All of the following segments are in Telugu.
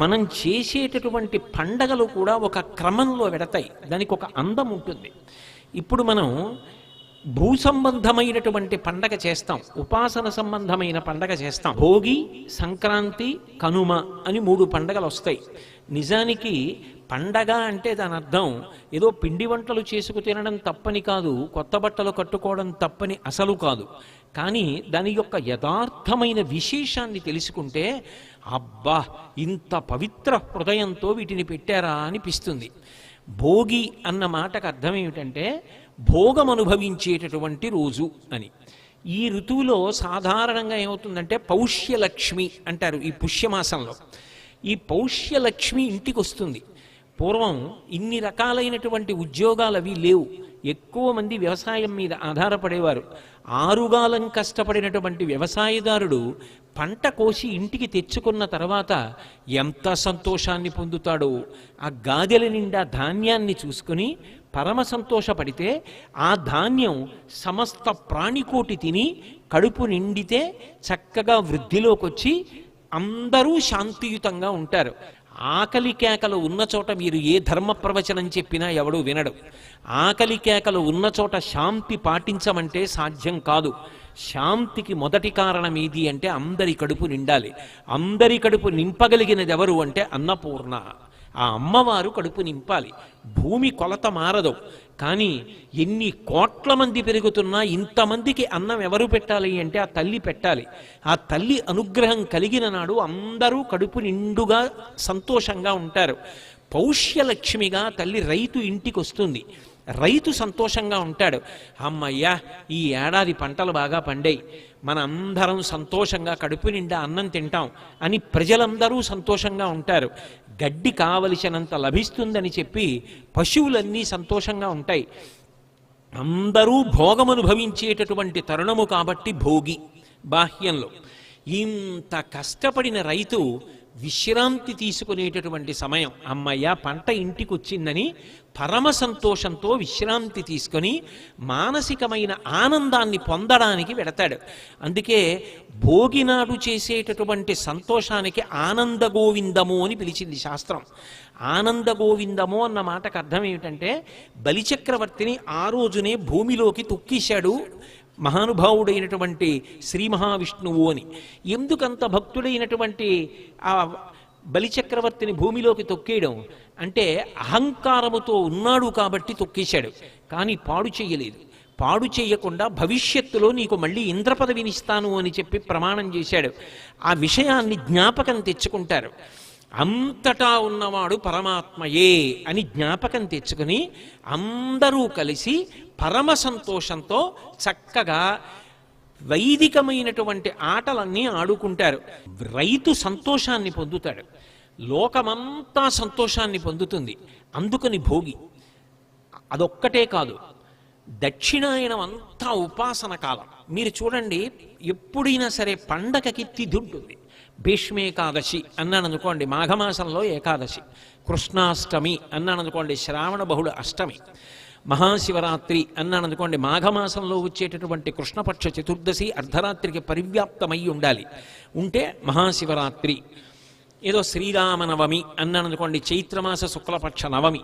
మనం చేసేటటువంటి పండగలు కూడా ఒక క్రమంలో పెడతాయి దానికి ఒక అందం ఉంటుంది. ఇప్పుడు మనం భూ సంబంధమైనటువంటి పండగ చేస్తాం. ఉపాసన సంబంధమైన పండగ చేస్తాం. భోగి సంక్రాంతి కనుమ అని మూడు పండగలు వస్తాయి. నిజానికి పండగ అంటే దాని అర్థం ఏదో పిండి వంటలు చేసుకు తినడం తప్పని కాదు కొత్త బట్టలు కట్టుకోవడం తప్పని అసలు కాదు. కానీ దాని యొక్క యథార్థమైన విశేషాన్ని తెలుసుకుంటే అబ్బా ఇంత పవిత్ర హృదయంతో వీటిని పెట్టారా అనిపిస్తుంది. భోగి అన్న మాటకు అర్థం ఏమిటంటే భోగం అనుభవించేటటువంటి రోజు అని. ఈ ఋతువులో సాధారణంగా ఏమవుతుందంటే పౌష్యలక్ష్మి అంటారు ఈ పుష్యమాసంలో. ఈ పౌష్యలక్ష్మి ఇంటికి వస్తుంది పూర్వం ఇన్ని రకాలైనటువంటి ఉద్యోగాలు అవి లేవు. ఎక్కువ మంది వ్యవసాయం మీద ఆధారపడేవారు. ఆరుగాలం కష్టపడినటువంటి వ్యవసాయదారుడు పంట కోసి ఇంటికి తెచ్చుకున్న తర్వాత ఎంత సంతోషాన్ని పొందుతాడో? ఆ గాదెల నిండా ధాన్యాన్ని చూసుకుని పరమ సంతోషపడితే ఆ ధాన్యం సమస్త ప్రాణికోటి తిని కడుపు నిండితే చక్కగా వృద్ధిలోకి వచ్చి అందరూ శాంతియుతంగా ఉంటారు. ఆకలి కేకలు ఉన్న చోట మీరు ఏ ధర్మ ప్రవచనం చెప్పినా ఎవడూ వినడు. ఆకలి కేకలు ఉన్న చోట శాంతి పాటించమంటే సాధ్యం కాదు. శాంతికి మొదటి కారణం ఏది అంటే అందరి కడుపు నిండాలి. అందరి కడుపు నింపగలిగినది ఎవరు అంటే అన్నపూర్ణ. ఆ అమ్మవారు కడుపు నింపాలి. భూమి కొలత మారదు. కానీ ఎన్ని కోట్ల మంది పెరుగుతున్నా ఇంతమందికి అన్నం ఎవరు పెట్టాలి అంటే ఆ తల్లి పెట్టాలి. ఆ తల్లి అనుగ్రహం కలిగిన నాడు అందరూ కడుపు నిండుగా సంతోషంగా ఉంటారు. పౌష్యలక్ష్మిగా తల్లి రైతు ఇంటికి వస్తుంది రైతు సంతోషంగా ఉంటాడు. అమ్మయ్యా ఈ ఏడాది పంటలు బాగా పండాయి. మన అందరం సంతోషంగా కడుపు నిండా అన్నం తింటాం అని ప్రజలందరూ సంతోషంగా ఉంటారు. గడ్డి కావలసినంత లభిస్తుందని చెప్పి పశువులన్నీ సంతోషంగా ఉంటాయి. అందరూ భోగమనుభవించేటటువంటి తరుణము కాబట్టి భోగి బాహ్యంలో. ఇంత కష్టపడిన రైతు విశ్రాంతి తీసుకునేటటువంటి సమయం. అమ్మయ్య పంట ఇంటికి వచ్చిందని పరమ సంతోషంతో విశ్రాంతి తీసుకొని మానసికమైన ఆనందాన్ని పొందడానికి వెడతాడు అందుకే భోగినాడు చేసేటటువంటి సంతోషానికి ఆనంద గోవిందము అని పిలిచింది శాస్త్రం. ఆనంద గోవిందము అన్న మాటకు అర్థం ఏమిటంటే బలిచక్రవర్తిని ఆ రోజునే భూమిలోకి తొక్కేశాడు. మహానుభావుడైనటువంటి శ్రీ మహావిష్ణువు అని. ఎందుకంత భక్తుడైనటువంటి ఆ బలిచక్రవర్తిని భూమిలోకి తొక్కేయడం? అంటే అహంకారముతో ఉన్నాడు కాబట్టి తొక్కేశాడు. కానీ పాడు చేయలేదు. పాడు చేయకుండా భవిష్యత్తులో నీకు మళ్ళీ ఇంద్రపదవిని ఇస్తాను అని చెప్పి ప్రమాణం చేశాడు. ఆ విషయాన్ని జ్ఞాపకం తెచ్చుకుంటారు. అంతటా ఉన్నవాడు పరమాత్మయే అని జ్ఞాపకం తెచ్చుకుని అందరూ కలిసి పరమ సంతోషంతో చక్కగా వైదికమైనటువంటి ఆటలన్నీ ఆడుకుంటారు. రైతు సంతోషాన్ని పొందుతాడు. లోకమంతా సంతోషాన్ని పొందుతుంది. అందుకని భోగి. అదొక్కటే కాదు. దక్షిణాయనం అంతా ఉపాసన కాలం. మీరు చూడండి ఎప్పుడైనా సరే పండగకి తిథుంటుంది భీష్మేకాదశి అన్నాను అనుకోండి మాఘమాసంలో ఏకాదశి. కృష్ణాష్టమి అన్నాను అనుకోండి శ్రావణ బహుళ అష్టమి. మహాశివరాత్రి అన్నాను అనుకోండి మాఘమాసంలో వచ్చేటటువంటి కృష్ణపక్ష చతుర్దశి అర్ధరాత్రికి పరివ్యాప్తమై ఉండాలి. ఉంటే మహాశివరాత్రి. ఏదో శ్రీరామనవమి అన్నాను అనుకోండి చైత్రమాస శుక్లపక్ష నవమి.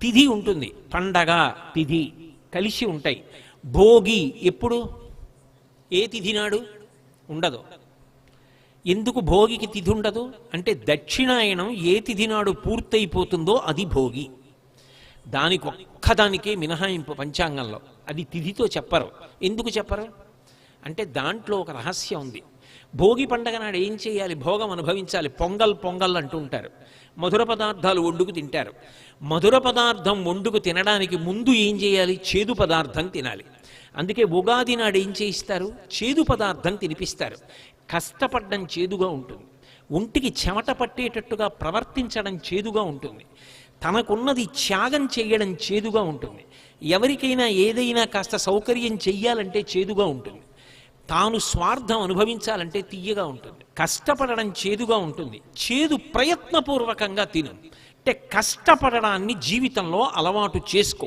తిథి ఉంటుంది పండగ తిథి కలిసి ఉంటాయి. భోగి ఎప్పుడు? ఏ తిథి నాడు? ఉండదు. ఎందుకు భోగికి తిథి ఉండదు? అంటే దక్షిణాయనం ఏ తిథి నాడు పూర్తయిపోతుందో అది భోగి. దానికి ఒక్కదానికే మినహాయింపు పంచాంగంలో. అది తిథితో చెప్పరు. ఎందుకు చెప్పరు? అంటే దాంట్లో ఒక రహస్యం ఉంది. భోగి పండగ నాడు ఏం చేయాలి? భోగం అనుభవించాలి. పొంగల్ పొంగల్ అంటూ ఉంటారు. మధుర పదార్థాలు వండుకు తింటారు. మధుర పదార్థం వండుకు తినడానికి ముందు ఏం చేయాలి? చేదు పదార్థం తినాలి. అందుకే ఉగాది నాడు ఏం చేయిస్తారు? చేదు పదార్థం తినిపిస్తారు. కష్టపడ్డం చేదుగా ఉంటుంది. ఒంటికి చెమట పట్టేటట్టుగా ప్రవర్తించడం చేదుగా ఉంటుంది. తనకున్నది త్యాగం చేయడం చేదుగా ఉంటుంది. ఎవరికైనా ఏదైనా కాస్త సౌకర్యం చెయ్యాలంటే చేదుగా ఉంటుంది. తాను స్వార్థం అనుభవించాలంటే తీయగా ఉంటుంది. కష్టపడడం చేదుగా ఉంటుంది. చేదు ప్రయత్నపూర్వకంగా తిను. అంటే కష్టపడడాన్ని జీవితంలో అలవాటు చేసుకో.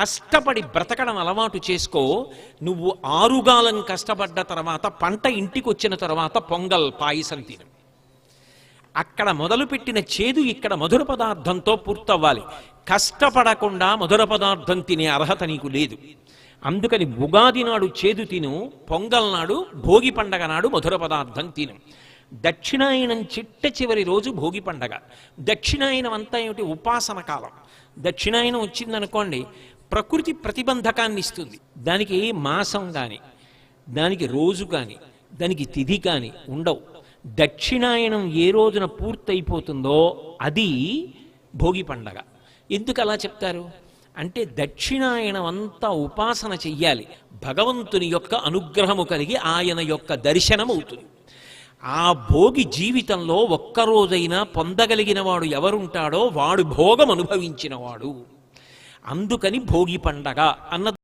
కష్టపడి బ్రతకడం అలవాటు చేసుకో. నువ్వు ఆరుగాలం కష్టపడ్డ తర్వాత పంట ఇంటికి వచ్చిన తర్వాత పొంగల్ పాయసం తిను. అక్కడ మొదలుపెట్టిన చేదు ఇక్కడ మధుర పదార్థంతో పూర్తవ్వాలి. కష్టపడకుండా మధుర పదార్థం తినే అర్హత నీకు లేదు. అందుకని ఉగాది నాడు చేదు తిను పొంగల్ నాడు భోగి పండగ నాడు మధుర పదార్థం తిను. దక్షిణాయనం చిట్ట చివరి రోజు భోగి పండగ. దక్షిణాయనం అంతా ఏమిటి? ఉపాసన కాలం. దక్షిణాయనం వచ్చిందనుకోండి ప్రకృతి ప్రతిబంధకాన్ని ఇస్తుంది. దానికి మాసం కానీ దానికి రోజు కానీ దానికి తిథి కానీ ఉండవు. దక్షిణాయనం ఏ రోజున పూర్తయిపోతుందో అది భోగి పండగ. ఎందుకు అలా చెప్తారు? అంటే దక్షిణాయనం అంతా ఉపాసన చెయ్యాలి. భగవంతుని యొక్క అనుగ్రహము కలిగి ఆయన యొక్క దర్శనం అవుతుంది ఆ భోగి జీవితంలో ఒక్కరోజైనా పొందగలిగిన వాడు ఎవరుంటాడో వాడు భోగం అనుభవించినవాడు అందుకని భోగి పండగ అన్న